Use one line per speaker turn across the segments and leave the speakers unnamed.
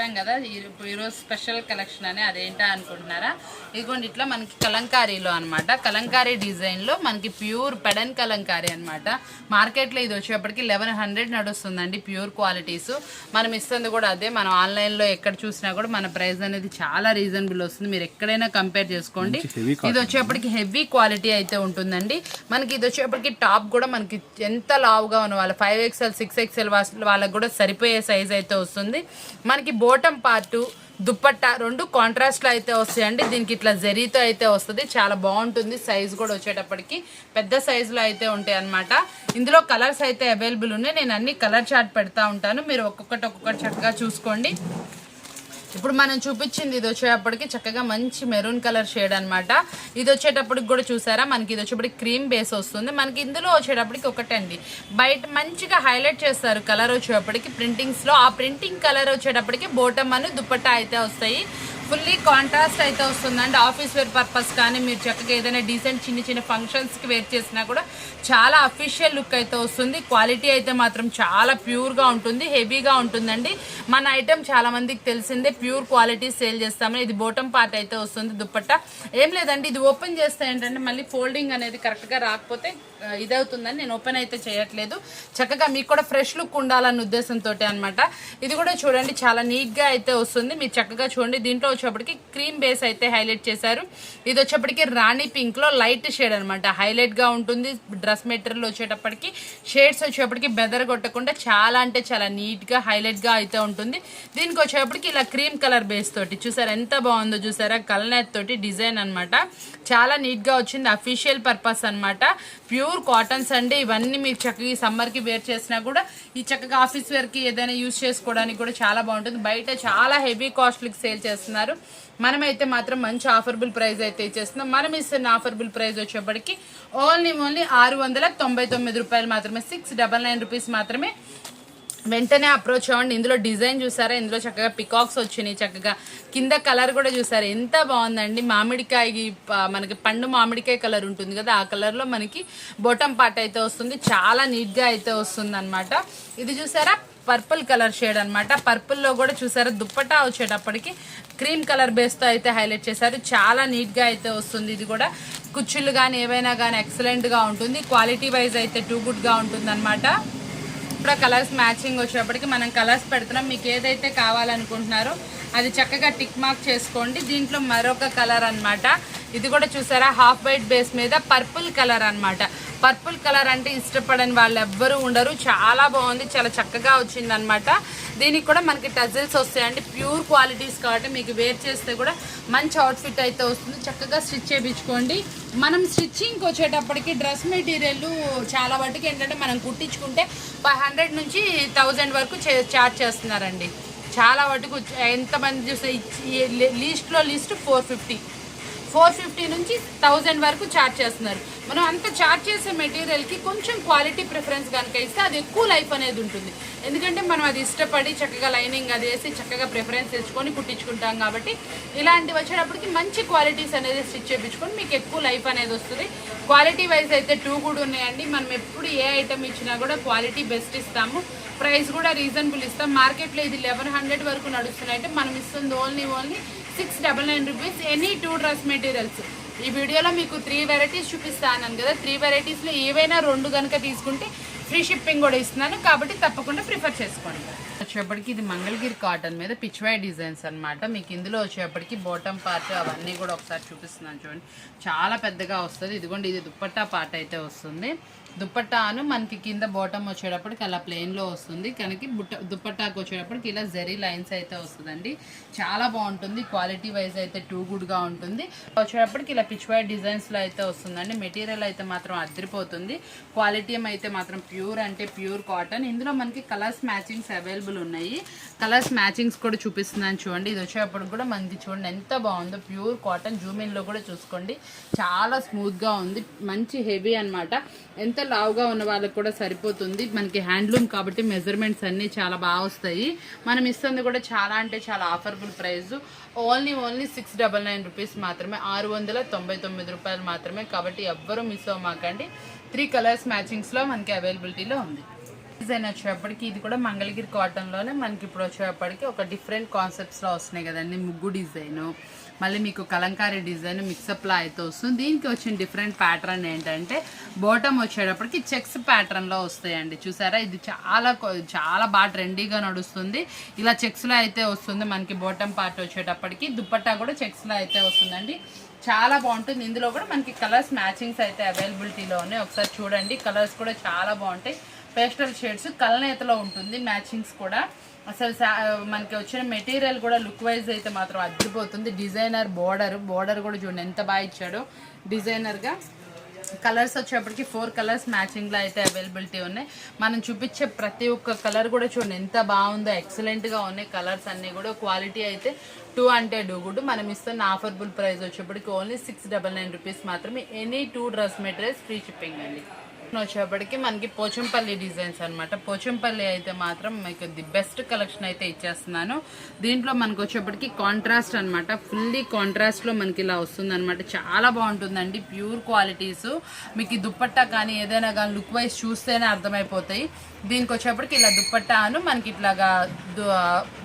చెప్పాం కదా ఈ- ఈరోజు స్పెషల్ కలెక్షన్ అని అదేంటా అనుకుంటున్నారా? ఇదిగోండి ఇట్లా మనకి కలంకారీలో అనమాట కలంకారీ డిజైన్లో మనకి ప్యూర్ పెడన్ కలంకారీ అనమాట మార్కెట్లో ఇది వచ్చేప్పటికి లెవెన్ హండ్రెడ్ నడుస్తుందండి ప్యూర్ క్వాలిటీస్. మనం ఇస్తుంది కూడా అదే మనం ఆన్లైన్లో ఎక్కడ చూసినా కూడా మన ప్రైస్ అనేది చాలా రీజనబుల్ వస్తుంది. మీరు ఎక్కడైనా కంపేర్ చేసుకోండి. ఇది వచ్చేప్పటికి హెవీ క్వాలిటీ అయితే ఉంటుందండి. మనకి ఇది వచ్చేప్పటికి టాప్ కూడా మనకి ఎంత లావుగా ఉన్న వాళ్ళ ఫైవ్ ఎక్స్ఎల్ సిక్స్ ఎక్స్ఎల్ వాళ్ళకి కూడా సరిపోయే సైజ్ అయితే వస్తుంది. మనకి బోటం పార్టు దుప్పట్టా రెండు కాంట్రాస్ట్లో అయితే వస్తాయండి. దీనికి ఇట్లా జరీతో అయితే వస్తుంది. చాలా బాగుంటుంది. సైజ్ కూడా వచ్చేటప్పటికి పెద్ద సైజులో అయితే ఉంటాయి అన్నమాట. ఇందులో కలర్స్ అయితే అవైలబుల్ ఉన్నాయి. నేను అన్ని కలర్ చార్ట్ పెడతా ఉంటాను. మీరు ఒక్కొక్కటి ఒక్కొక్కటి చక్కగా చూసుకోండి. ఇప్పుడు మనం చూపించింది ఇది వచ్చేటప్పటికి చక్కగా మంచి మెరూన్ కలర్ షేడ్ అన్నమాట. ఇది వచ్చేటప్పటికి కూడా చూసారా? మనకి ఇది వచ్చేటప్పటికి క్రీమ్ బేస్ వస్తుంది. మనకి ఇందులో వచ్చేటప్పటికి ఒకటండి. బయట మంచిగా హైలైట్ చేస్తారు కలర్ వచ్చేటప్పటికి ప్రింటింగ్స్లో ఆ ప్రింటింగ్ కలర్ వచ్చేటప్పటికి బోటమ్ అని దుప్పట్టా అయితే వస్తాయి. ఫుల్లీ కాంట్రాస్ట్ అయితే వస్తుందండి. ఆఫీస్ వేర్ పర్పస్ కానీ మీరు చక్కగా ఏదైనా డీసెంట్ చిన్న చిన్న ఫంక్షన్స్కి వేర్ చేసినా కూడా చాలా అఫీషియల్ లుక్ అయితే వస్తుంది. క్వాలిటీ అయితే మాత్రం చాలా ప్యూర్గా ఉంటుంది హెవీగా ఉంటుందండి. మన ఐటెం చాలామందికి తెలిసిందే ప్యూర్ క్వాలిటీ సేల్ చేస్తామని. ఇది బోటం పార్ట్ అయితే వస్తుంది దుప్పట్ట. ఏం లేదండి ఇది ఓపెన్ చేస్తే ఏంటంటే మళ్ళీ ఫోల్డింగ్ అనేది కరెక్ట్గా రాకపోతే ఇదవుతుందని నేను ఓపెన్ అయితే చేయట్లేదు. చక్కగా మీకు కూడా ఫ్రెష్ లుక్ ఉండాలన్న ఉద్దేశంతో అనమాట ఇది కూడా చూడండి చాలా నీట్గా అయితే వస్తుంది. మీరు చక్కగా చూడండి దీంట్లో వచ్చేప్పటికి క్రీమ్ బేస్ అయితే హైలైట్ చేశారు. ఇది వచ్చేప్పటికి రాణి పింక్లో లైట్ షేడ్ అనమాట హైలైట్గా ఉంటుంది డ్రెస్ మెటీరియల్ వచ్చేటప్పటికి. షేడ్స్ వచ్చేప్పటికి బెదర్ కొట్టకుండా చాలా అంటే చాలా నీట్గా హైలైట్గా అయితే ఉంటుంది. దీనికి వచ్చేప్పటికి ఇలా క్రీమ్ కలర్ బేస్ తోటి చూసారా ఎంత బాగుందో చూసారా? కల్నేత్ తోటి డిజైన్ అన్నమాట. చాలా నీట్గా వచ్చింది అఫీషియల్ పర్పస్ అన్నమాట. ప్యూర్ కాటన్స్ అండి ఇవన్నీ మీరు చక్కగా ఈ వేర్ చేసినా కూడా ఈ చక్కగా ఆఫీస్ వేర్కి ఏదైనా యూస్ చేసుకోవడానికి కూడా చాలా బాగుంటుంది. బయట చాలా హెవీ కాస్ట్లీకి సేల్ చేస్తున్నారు. మనమైతే మాత్రం మంచి ఆఫర్బుల్ ప్రైస్ అయితే ఇచ్చేస్తున్నాం. మనం ఇస్తున్న ఆఫర్బుల్ ప్రైస్ వచ్చేప్పటికి ఓన్లీ ఓన్లీ ఆరు వందల తొంభై తొమ్మిది రూపాయలు మాత్రమే సిక్స్ డబల్ నైన్ రూపీస్ మాత్రమే వెంటనే అప్రోచ్ అవ్వండి. ఇందులో డిజైన్ చూసారా? ఇందులో చక్కగా పికాక్స్ వచ్చినాయి చక్కగా కింద కలర్ కూడా చూసారు? ఎంత బాగుందండి. మామిడికాయ మనకి పండు మామిడికాయ కలర్ ఉంటుంది కదా ఆ కలర్లో మనకి బొటం పాట అయితే వస్తుంది. చాలా నీట్గా అయితే వస్తుంది అనమాట ఇది చూసారా? పర్పుల్ కలర్ షేడ్ అనమాట పర్పుల్లో కూడా చూసారా? దుప్పటా వచ్చేటప్పటికి క్రీమ్ కలర్ బేస్తో అయితే హైలైట్ చేశారు. చాలా నీట్గా అయితే వస్తుంది ఇది కూడా. కుచ్చులు కానీ ఏవైనా కానీ ఎక్సలెంట్గా ఉంటుంది. క్వాలిటీ వైజ్ అయితే టూ గుడ్గా ఉంటుంది ఇప్పుడు కలర్స్ మ్యాచింగ్ వచ్చేటప్పటికి మనం కలర్స్ పెడుతున్నాం. మీకు ఏదైతే కావాలనుకుంటున్నారో అది చక్కగా టిక్ మార్క్ చేసుకోండి. దీంట్లో మరొక కలర్ అన్నమాట. ఇది కూడా చూసారా? హాఫ్ వైట్ బేస్ మీద పర్పుల్ కలర్ అన్నమాట. పర్పుల్ కలర్ అంటే ఇష్టపడని వాళ్ళు ఎవ్వరూ ఉండరు. చాలా బాగుంది. చాలా చక్కగా వచ్చింది అనమాట దీనికి కూడా మనకి టజిల్స్ వస్తాయండి. ప్యూర్ క్వాలిటీస్ కాబట్టి మీకు వేర్ చేస్తే కూడా మంచి అవుట్ఫిట్ అయితే వస్తుంది. చక్కగా స్టిచ్ చేయించుకోండి. మనం స్టిచ్చింగ్కి వచ్చేటప్పటికి డ్రెస్ మెటీరియల్ చాలా వాటికి ఏంటంటే మనం కుట్టించుకుంటే ఫైవ్ హండ్రెడ్ నుంచి థౌజండ్ వరకు చార్జ్ చేస్తున్నారండి. చాలా వాటికి ఎంతమంది చూస్తే లీస్ట్లో least four fifty. Four fifty నుంచి థౌజండ్ వరకు ఛార్జ్ చేస్తున్నారు. మనం అంత ఛార్జ్ చేసే మెటీరియల్కి కొంచెం క్వాలిటీ ప్రిఫరెన్స్ కనుక ఇస్తే అది ఎక్కువ లైఫ్ అనేది ఉంటుంది. ఎందుకంటే మనం అది ఇష్టపడి చక్కగా లైనింగ్ అది వేసి చక్కగా ప్రిఫరెన్స్ తెచ్చుకొని కుట్టించుకుంటాం కాబట్టి ఇలాంటివి వచ్చేటప్పటికి మంచి క్వాలిటీస్ అనేది స్టిచ్ చేయించుకొని మీకు ఎక్కువ లైఫ్ అనేది వస్తుంది. క్వాలిటీ వైజ్ అయితే టూ కూడా ఉన్నాయండి. మనం ఎప్పుడు ఏ ఐటమ్ ఇచ్చినా కూడా క్వాలిటీ బెస్ట్ ఇస్తాము. ప్రైస్ కూడా రీజనబుల్ ఇస్తాం. మార్కెట్లో ఇది లెవెన్ హండ్రెడ్ వరకు నడుస్తున్నాయి అంటే మనం ఇస్తుంది only only six double nine rupees any two dress materials ఈ వీడియోలో మీకు త్రీ వెరైటీస్ చూపిస్తాను కదా. త్రీ వెరైటీస్లో ఏవైనా రెండు కనుక తీసుకుంటే ఫ్రీ షిప్పింగ్ కూడా ఇస్తున్నాను. కాబట్టి తప్పకుండా ప్రిఫర్ చేసుకోండి. వచ్చేప్పటికి ఇది మంగళగిరి కాటన్ మీద పిచ్వాయ్ డిజైన్స్ అనమాట మీకు ఇందులో వచ్చేప్పటికి బాటమ్ పార్ట్ అవన్నీ కూడా ఒకసారి చూపిస్తున్నాను చూడండి. చాలా పెద్దగా వస్తుంది. ఇదిగోండి ఇది దుప్పట్టా పార్ట్ అయితే వస్తుంది. దుప్పట్టాను మనకి కింద బాటమ్ వచ్చేటప్పటికి అలా ప్లెయిన్లో వస్తుంది. కనుక బుట్ట దుప్పట్టాకు వచ్చేటప్పటికి ఇలా జరీ లైన్స్ అయితే వస్తుందండి. చాలా బాగుంటుంది. క్వాలిటీ వైజ్ అయితే టూ గుడ్గా ఉంటుంది. వచ్చేటప్పటికి ఇలా పిచ్వాయ్ డిజైన్స్లో అయితే వస్తుందండి. మెటీరియల్ అయితే మాత్రం అదిరిపోతుంది క్వాలిటీ అయితే మాత్రం ప్యూర్ అంటే ప్యూర్ కాటన్ ఇందులో మనకి కలర్స్ మ్యాచింగ్స్ అవైలబుల్ ఉన్నాయి. కలర్స్ మ్యాచింగ్స్ కూడా చూపిస్తుందని చూడండి. ఇది వచ్చేటప్పుడు కూడా మనకి చూడండి ఎంత బాగుందో. ప్యూర్ కాటన్ జూమిన్లో కూడా చూసుకోండి. చాలా స్మూత్గా ఉంది. మంచి హెవీ అన్నమాట. ఎంత లావుగా ఉన్న వాళ్ళకి కూడా సరిపోతుంది. మనకి హ్యాండ్లూమ్ కాబట్టి మెజర్మెంట్స్ అన్నీ చాలా బాగా వస్తాయి. మనం ఇస్తుంది కూడా చాలా అంటే చాలా affordable price only only six double nine rupees మాత్రమే. ఆరు వందల తొంభై తొమ్మిది రూపాయలు మాత్రమే. కాబట్టి ఎవ్వరూ మిస్ అవ్వమాకండి. త్రీ కలర్స్ మ్యాచింగ్స్లో మనకి అవైలబిలిటీలో ఉంది. డిజైన్ వచ్చేటప్పటికి ఇది కూడా మంగళగిరి కాటన్లోనే మనకి ఇప్పుడు వచ్చేటప్పటికి ఒక డిఫరెంట్ కాన్సెప్ట్స్లో వస్తున్నాయి కదండి. ముగ్గు డిజైను మళ్ళీ మీకు కలంకారీ డిజైన్ మిక్సప్లో అయితే వస్తుంది. దీనికి వచ్చిన డిఫరెంట్ ప్యాటర్న్ ఏంటంటే బోటం వచ్చేటప్పటికి చెక్స్ ప్యాటర్న్లో వస్తాయండి. చూసారా? ఇది చాలా చాలా బాగా ట్రెండీగా నడుస్తుంది. ఇలా చెక్స్లో అయితే వస్తుంది. మనకి బోటం పార్ట్ వచ్చేటప్పటికి దుప్పట్టా కూడా చెక్స్లో అయితే వస్తుందండి. చాలా బాగుంటుంది. ఇందులో కూడా మనకి కలర్స్ మ్యాచింగ్స్ అయితే అవైలబిలిటీలో ఉన్నాయి ఒకసారి చూడండి. కలర్స్ కూడా చాలా బాగుంటాయి. పేస్టల్ షేడ్స్ కలనేతలో ఉంటుంది. మ్యాచింగ్స్ కూడా. అసలు సా- మనకి వచ్చిన మెటీరియల్ కూడా లుక్ వైజ్ అయితే మాత్రం అద్దరిపోతుంది. డిజైనర్ బోర్డర్ బోర్డర్ కూడా చూడండి ఎంత బాగా ఇచ్చాడో. డిజైనర్గా కలర్స్ వచ్చేప్పటికి ఫోర్ కలర్స్ మ్యాచింగ్లో అయితే అవైలబిలిటీ ఉన్నాయి. మనం చూపించే ప్రతి ఒక్క కలర్ కూడా చూడండి ఎంత బాగుందో ఎక్సలెంట్గా ఉన్నాయి కలర్స్ అన్నీ కూడా. క్వాలిటీ అయితే టూ అంటే డూ గుడ్. మనం ఇస్తున్న ఆఫర్బుల్ ప్రైస్ వచ్చేప్పటికి only six double nine rupees మాత్రమే. Any two dress materials free shipping అండి. వచ్చేప్పటికి మనకి పోచంపల్లి డిజైన్స్ అనమాట పోచంపల్లి అయితే మాత్రం మీకు ది బెస్ట్ కలెక్షన్ అయితే ఇచ్చేస్తున్నాను. దీంట్లో మనకు వచ్చేప్పటికి కాంట్రాస్ట్ అనమాట ఫుల్లీ కాంట్రాస్ట్లో మనకి ఇలా వస్తుంది అనమాట చాలా బాగుంటుందండి. ప్యూర్ క్వాలిటీస్ మీకు ఈ దుప్పట్టా కానీ ఏదైనా కానీ లుక్ వైజ్ చూస్తేనే అర్థమైపోతాయి. దీనికి వచ్చేప్పటికి ఇలా దుప్పట్టాను. మనకి ఇట్లాగా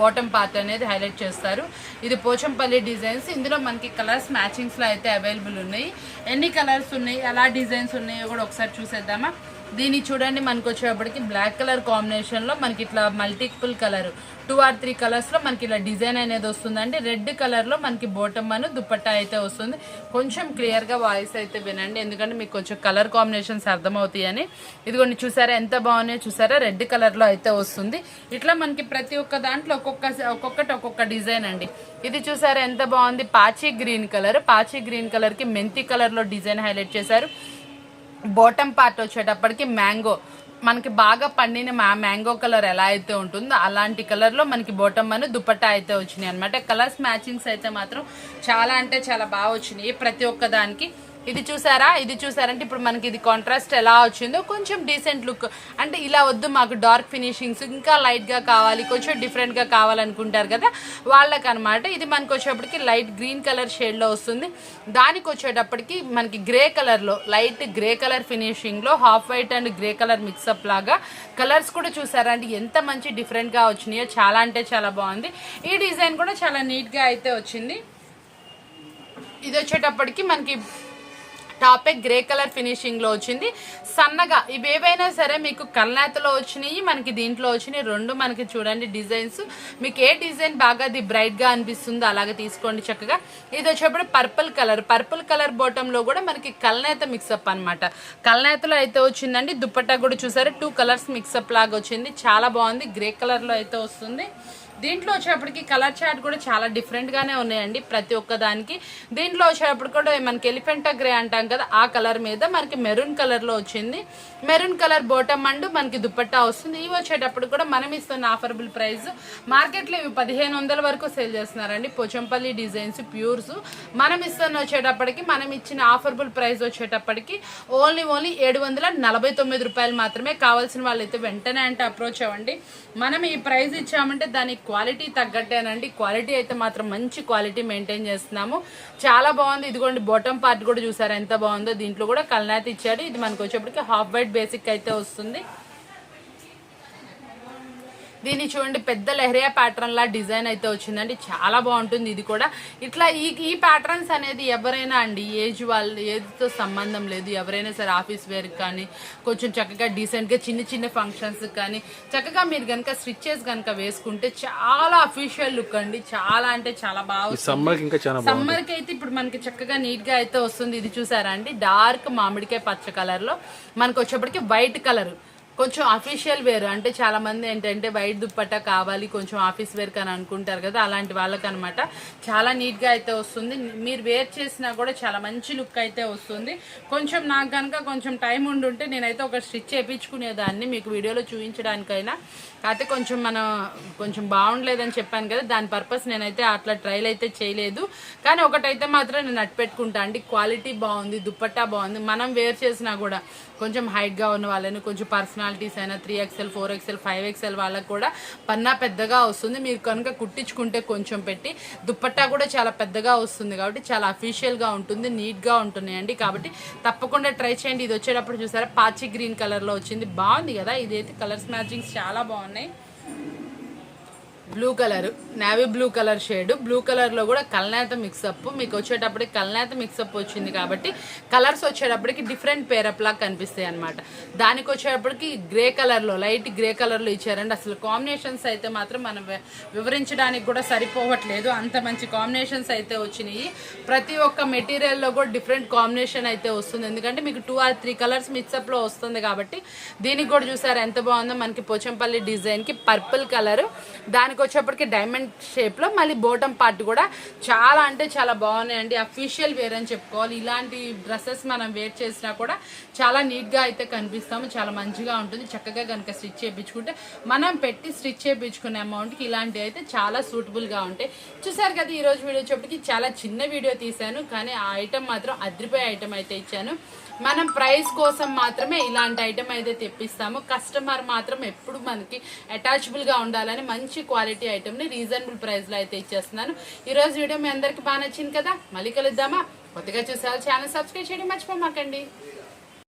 బాటమ్ పార్ట్ అనేది హైలైట్ చేస్తారు. ఇది పోచంపల్లి డిజైన్స్ ఇందులో మనకి కలర్స్ మ్యాచింగ్స్లో అయితే అవైలబుల్ ఉన్నాయి. ఎన్ని కలర్స్ ఉన్నాయి ఎలా డిజైన్స్ ఉన్నాయో కూడా ఒకసారి చూసేద్దామా? దీన్ని చూడండి మనకు వచ్చేటప్పటికి బ్లాక్ కలర్ కాంబినేషన్లో మనకి ఇట్లా multiple colour two or three కలర్స్లో మనకి ఇలా డిజైన్ అనేది వస్తుందండి. రెడ్ కలర్లో మనకి బోటమ్ అను దుపట్టా అయితే వస్తుంది. కొంచెం క్లియర్గా వాయిస్ అయితే వినండి ఎందుకంటే మీకు కొంచెం కలర్ కాంబినేషన్స్ అర్థమవుతాయని. ఇదిగోండి చూసారా ఎంత బాగున్నాయో చూసారా? రెడ్ కలర్లో అయితే వస్తుంది. ఇట్లా మనకి ప్రతి ఒక్క దాంట్లో ఒక్కొక్క ఒక్కొక్కటి ఒక్కొక్క డిజైన్ అండి. ఇది చూసారా ఎంత బాగుంది? పాచి గ్రీన్ కలర్ పాచి గ్రీన్ కలర్కి మెంతి కలర్లో డిజైన్ హైలైట్ చేశారు. బాటమ్ పార్ట్ వచ్చేటప్పటికి మ్యాంగో. మనకి బాగా పండిన మా మ్యాంగో కలర్ ఎలా అయితే ఉంటుందో అలాంటి కలర్లో మనకి బోటమ్ అని దుపట్టా అయితే వచ్చినాయి అనమాట కలర్స్ మ్యాచింగ్స్ అయితే మాత్రం చాలా అంటే చాలా బాగా వచ్చినాయి. ప్రతి ఒక్క దానికి ఇది చూసారా? ఇది చూసారంటే ఇప్పుడు మనకి ఇది కాంట్రాస్ట్ ఎలా వచ్చిందో కొంచెం డీసెంట్ లుక్ అంటే ఇలా వద్దు మాకు డార్క్ ఫినిషింగ్స్ ఇంకా లైట్గా కావాలి కొంచెం డిఫరెంట్గా కావాలనుకుంటారు కదా? వాళ్ళకనమాట ఇది మనకు వచ్చేటప్పటికి లైట్ గ్రీన్ కలర్ షేడ్లో వస్తుంది. దానికి వచ్చేటప్పటికి మనకి గ్రే కలర్లో light grey colour ఫినిషింగ్లో half white and grey colour mix up లాగా కలర్స్ కూడా చూసారా? అంటే ఎంత మంచి డిఫరెంట్గా వచ్చినాయో చాలా అంటే చాలా బాగుంది. ఈ డిజైన్ కూడా చాలా నీట్గా అయితే వచ్చింది. ఇది వచ్చేటప్పటికి మనకి టాపే గ్రే కలర్ ఫినిషింగ్లో వచ్చింది. సన్నగా ఇవి ఏవైనా సరే మీకు కల్నాతలో వచ్చినాయి మనకి దీంట్లో వచ్చినాయి. రెండు మనకి చూడండి డిజైన్స్. మీకు ఏ డిజైన్ బాగా అది బ్రైట్గా అనిపిస్తుందో అలాగే తీసుకోండి చక్కగా. ఇది వచ్చేప్పుడు పర్పుల్ కలర్. పర్పుల్ కలర్ బోటంలో లో కూడా మనకి కల్నేత మిక్సప్ అన్నమాట. కల్నేతలో అయితే వచ్చిందండి. దుప్పట్టా కూడా చూసారు? టూ కలర్స్ మిక్సప్ లాగా వచ్చింది. చాలా బాగుంది. గ్రే కలర్లో అయితే వస్తుంది. దీంట్లో వచ్చేటప్పటికి కలర్ చార్ట్ కూడా చాలా డిఫరెంట్గానే ఉన్నాయండి ప్రతి ఒక్క దానికి. దీంట్లో వచ్చేటప్పుడు కూడా మనకి ఎలిఫెంటా గ్రే అంటాం కదా ఆ కలర్ మీద మనకి మెరూన్ కలర్లో వచ్చింది. మెరూన్ కలర్ బోటమ్ అండ్ మనకి దుప్పట్టా వస్తుంది. ఇవి వచ్చేటప్పుడు కూడా మనం ఇస్తున్న ఆఫరబుల్ ప్రైస్ మార్కెట్లో ఇవి పదిహేను వందల వరకు సేల్ చేస్తున్నారండి. పోచంపల్లి డిజైన్స్ ప్యూర్స్ మనం ఇస్తున్న వచ్చేటప్పటికి మనం ఇచ్చిన ఆఫరబుల్ ప్రైస్ వచ్చేటప్పటికి ఓన్లీ ఓన్లీ ఏడు వందల నలభై తొమ్మిది రూపాయలు మాత్రమే కావాల్సిన వాళ్ళైతే వెంటనే అంటే అప్రోచ్ అవ్వండి. మనం ఈ ప్రైస్ ఇచ్చామంటే దానికి క్వాలిటీ తగ్గట్టేనండి. క్వాలిటీ అయితే మాత్రం మంచి క్వాలిటీ మెయింటైన్ చేస్తున్నాము. చాలా బాగుంది. ఇదిగోండి బాటమ్ పార్ట్ కూడా చూసారు ఎంత బాగుందో. దీంట్లో కూడా కల్నాథ్ ఇచ్చాడు. ఇది మనకు వచ్చేప్పటికి హాఫ్ వైట్ బేసిక్ అయితే వస్తుంది. దీన్ని చూడండి పెద్ద లెహరియా ప్యాటర్న్ లా డిజైన్ అయితే వచ్చిందండి. చాలా బాగుంటుంది ఇది కూడా. ఇట్లా ఈ ఈ ప్యాటర్న్స్ అనేది ఎవరైనా అండి ఏజ్ వాళ్ళు ఏజ్తో సంబంధం లేదు. ఎవరైనా సరే ఆఫీస్ వేర్ కానీ కొంచెం చక్కగా డీసెంట్గా చిన్న చిన్న ఫంక్షన్స్ కానీ చక్కగా మీరు కనుక స్టిచ్చెస్ కనుక వేసుకుంటే చాలా అఫీషియల్ లుక్ అండి. చాలా అంటే చాలా బాగా
సమ్మర్ ఇంకా చాలా బాగుంది
సమ్మర్కి అయితే ఇప్పుడు మనకి చక్కగా నీట్గా అయితే వస్తుంది. ఇది చూసారా అండి? డార్క్ మామిడికాయ పచ్చ కలర్లో మనకు వచ్చేప్పటికి వైట్ కలర్ కొంచెం అఫీషియల్ వేర్. అంటే చాలా మంది ఏంటంటే వైట్ దుప్పట్ట కావాలి కొంచెం ఆఫీస్ వేర్ అని అనుకుంటారు కదా అలాంటి వాళ్ళకి అనమాట చాలా నీట్గా అయితే వస్తుంది. మీరు వేర్ చేసినా కూడా చాలా మంచి లుక్ అయితే వస్తుంది. కొంచెం నాకు కనుక కొంచెం టైం ఉండుంటే నేనైతే ఒక స్టిచ్ చేయించుకునేదాన్ని మీకు వీడియోలో చూపించడానికైనా. కాకపోతే కొంచెం మనం కొంచెం బాగుండలేదని చెప్పాను కదా దాని పర్పస్ నేనైతే అట్లా ట్రైల్ అయితే చేయలేదు. కానీ ఒకటైతే మాత్రం నేను నట్టు పెట్టుకుంటా. అండి క్వాలిటీ బాగుంది దుప్పట్టా బాగుంది. మనం వేర్ చేసినా కూడా కొంచెం హైట్గా ఉన్న వాళ్ళని కొంచెం పర్సనాలిటీస్ అయినా three XL four XL five XL వాళ్ళకి కూడా పన్నా పెద్దగా వస్తుంది. మీరు కనుక కుట్టించుకుంటే కొంచెం పెట్టి దుప్పట్టా కూడా చాలా పెద్దగా వస్తుంది కాబట్టి చాలా అఫీషియల్గా ఉంటుంది నీట్గా ఉంటున్నాయండి. కాబట్టి తప్పకుండా ట్రై చేయండి. ఇది వచ్చేటప్పుడు చూసారా పాచి గ్రీన్ కలర్లో వచ్చింది. బాగుంది కదా? ఇదైతే కలర్స్ మ్యాచింగ్స్ చాలా బాగున్నాయి. Blue colour navy blue colour shade blue కలర్లో కూడా కల్నేత మిక్సప్ మీకు వచ్చేటప్పటికి కల్నేత మిక్సప్ వచ్చింది కాబట్టి కలర్స్ వచ్చేటప్పటికి డిఫరెంట్ పేరప్ లాగా కనిపిస్తాయి అనమాట దానికి వచ్చేటప్పటికి గ్రే కలర్లో లైట్ గ్రే కలర్లో ఇచ్చారండి. అసలు కాంబినేషన్స్ అయితే మాత్రం మనం వివరించడానికి కూడా సరిపోవట్లేదు. అంత మంచి కాంబినేషన్స్ అయితే వచ్చినాయి. ప్రతి ఒక్క మెటీరియల్లో కూడా డిఫరెంట్ కాంబినేషన్ అయితే వస్తుంది. ఎందుకంటే మీకు టూ ఆర్ త్రీ కలర్స్ మిక్సప్లో వస్తుంది కాబట్టి దీనికి కూడా చూసారు ఎంత బాగుందో. మనకి పోచంపల్లి డిజైన్కి పర్పుల్ కలర్ దానికి వచ్చేప్పటికి డైమండ్ షేప్లో మళ్ళీ బోటం పార్ట్ కూడా చాలా అంటే చాలా బాగున్నాయండి. అఫీషియల్ వేర్ అని చెప్పుకోవాలి. ఇలాంటి డ్రెస్సెస్ మనం వేర్ చేసినా కూడా చాలా నీట్గా అయితే కనిపిస్తాము. చాలా మంచిగా ఉంటుంది. చక్కగా కనుక స్టిచ్ చేయించుకుంటే మనం పెట్టి స్టిచ్ చేయించుకునే అమౌంట్కి ఇలాంటివి అయితే చాలా సూటబుల్గా ఉంటాయి. చూసారు కదా ఈరోజు వీడియో వచ్చేప్పటికి చాలా చిన్న వీడియో తీశాను. కానీ ఆ ఐటెం మాత్రం అద్రిపోయే ఐటెం అయితే ఇచ్చాను. మనం ప్రైస్ కోసం మాత్రమే ఇలాంటి ఐటెం అయితే తెప్పిస్తాము. కస్టమర్ మాత్రం ఎప్పుడు మనకి అటాచబుల్గా ఉండాలని మంచి క్వాలిటీ ఐటమ్ని రీజనబుల్ ప్రైస్లో అయితే ఇచ్చేస్తున్నాను. ఈరోజు వీడియో మీ అందరికీ బాగా నచ్చింది కదా? మళ్ళీ కలుద్దామా? కొత్తగా చూసారు ఛానల్ సబ్స్క్రైబ్ చేయడం మర్చిపోమాకండి.